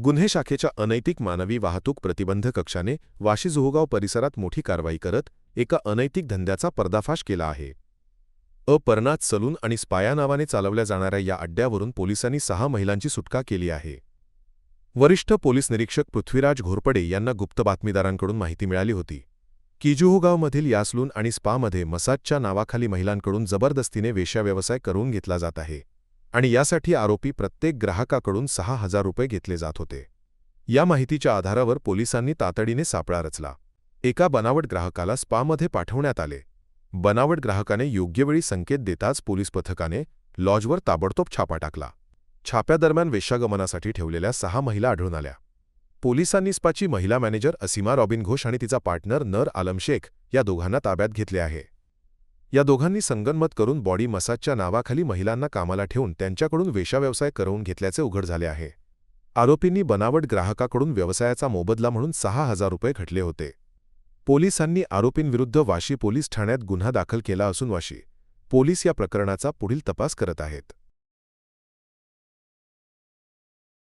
गुन्हे शाखेच्या अनैतिक मानवी वाहतूक प्रतिबंध कक्षाने वाशी जुहोगाव परिसरात मोठी कारवाई करत एका अनैतिक धंद्याचा पर्दाफाश केला आहे. अपर्णात सलून आणि स्पाया नावाने चालवल्या जाणाऱ्या या अड्ड्यावरून पोलिसांनी सहा महिलांची सुटका केली आहे. वरिष्ठ पोलीस निरीक्षक पृथ्वीराज घोरपडे यांना गुप्त बातमीदारांकडून माहिती मिळाली होती. की जुहोगावमधील या सलून आणि स्पामध्ये मसाजच्या नावाखाली महिलांकडून जबरदस्तीने वेश्याव्यवसाय करून घेतला जात आहे. आणि यासाठी आरोपी प्रत्येक ग्राहकाकडून सहा हजार रुपये घेतले जात होते. या माहितीच्या आधारावर पोलिसांनी तातडीने सापळा रचला. एका बनावट ग्राहकाला स्पामध्ये पाठवण्यात आले. बनावट ग्राहकाने योग्यवेळी संकेत देताच पोलीस पथकाने लॉजवर ताबडतोब छापा टाकला. छाप्यादरम्यान वेश्यागमनासाठी ठेवलेल्या सहा महिला आढळून आल्या. पोलिसांनी स्पाची महिला मॅनेजर असीमा रॉबिन घोष आणि तिचा पार्टनर नर आलम शेख या दोघांना ताब्यात घेतले आहे. या दोघांनी संगनमत करून बॉडी मसाजच्या नावाखाली महिलांना कामाला ठेवून त्यांच्याकडून वेशाव्यवसाय करवून घेतल्याचे उघड झाले आहे. आरोपींनी बनावट ग्राहकाकडून व्यवसायाचा मोबदला म्हणून सहा हजार रुपये घटले होते. पोलिसांनी आरोपींविरुद्ध वाशी पोलीस ठाण्यात गुन्हा दाखल केला असून वाशी पोलीस या प्रकरणाचा पुढील तपास करत आहेत.